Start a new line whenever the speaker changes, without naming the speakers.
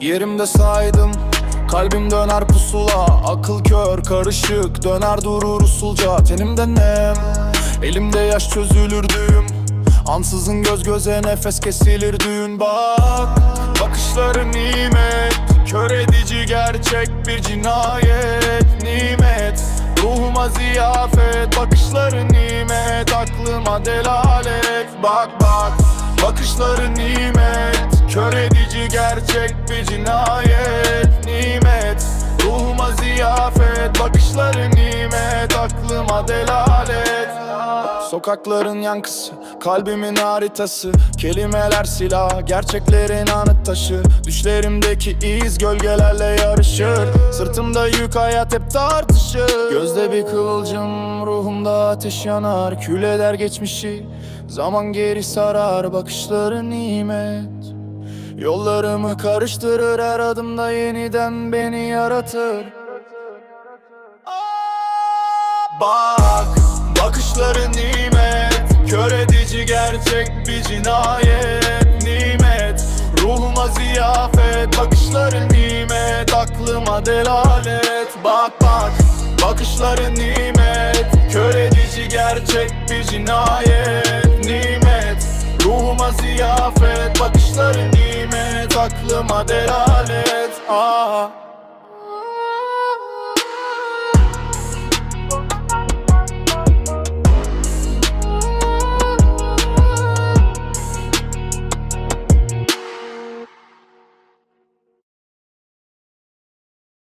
Yerimde saydım Kalbim döner pusula. Akıl kör karışık Döner durur usulca. Tenimde nem Elimde yaş çözülür düğüm. Ansızın göz göze nefes kesilir düğün. Bak Bakışların nimet. Kör edici gerçek bir cinayet. Nimet Ruhuma ziyafet. Bakışların nimet. Aklıma delalet. Bak bak Bakışların nimet Kör edici gerçek bir cinayet Nimet. Ruhuma ziyafet Bakışların nimet. Aklıma delalet. Sokakların yankısı Kalbimin haritası. Kelimeler silah Gerçeklerin anıt taşı. Düşlerimdeki iz Gölgelerle yarışır. Sırtımda yük hayat hep tartışır. Gözde bir kıvılcım Ruhumda ateş yanar. Kül eder geçmişi Zaman geri sarar. Bakışların nimet Yollarımı karıştırır Her adımda yeniden beni yaratır. Bak Bakışların nimet. Kör edici gerçek bir cinayet. Nimet Ruhuma ziyafet. Bakışların nimet Aklıma delalet. Bak bak Bakışların nimet. Kör edici gerçek bir cinayet. Nimet Ruhuma ziyafet Aklıma delalet. Ah